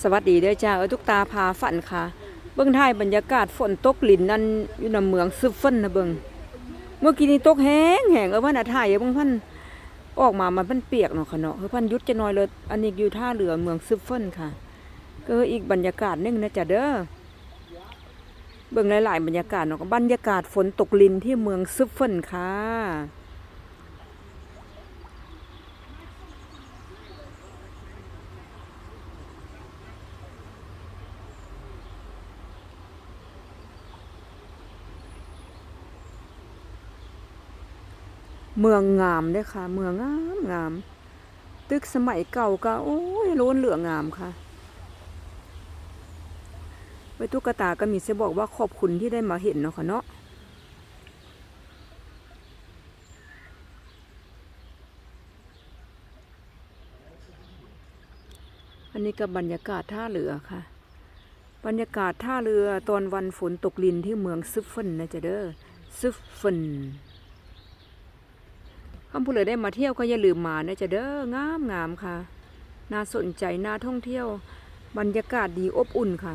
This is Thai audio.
สวัสดีเด้อจ้าเออทุกตาพาฝันค่ะ เบื้องท้ายบรรยากาศฝนตกลินนั่นอยู่ในเมืองซึฟเฟนนะเบิงเมื่อกี้นี้ตกแห้งแห้งเออว่าน่ะถ่ายเออเบิ่งพันออกมามันเป็นเปียกเนาะค่ะเนาะเออพันยุดจะน้อยเลยอันนี้อยู่ท่าเรือเมืองซึฟเฟนค่ะ ก็อีกบรรยากาศนึงนะจ๊ะเด้อเบิ่งหลายๆบรรยากาศเนาะก็บรรยากาศฝนตกลินที่เมืองซึฟเฟินค่ะ เมืองงามเด้ค่ะ เมืองงามงาม ตึกสมัยเก่าก็โอ้ยโล้นเหลืองามค่ะไว้ตุ๊กตาก็มีจะบอกว่าขอบคุณที่ได้มาเห็นเนาะค่ะเนาะอันนี้ก็บรรยากาศท่าเรือค่ะ บรรยากาศท่าเรือตอนวันฝนตกลินที่เมืองซึฟเฟนนะจ๊ะเด้อซึฟเฟน คำพูดเลยได้มาเที่ยวก็อย่าลืมมานะจะเด้องามงามค่ะ น่าสนใจน่าท่องเที่ยว บรรยากาศดีอบอุ่นค่ะ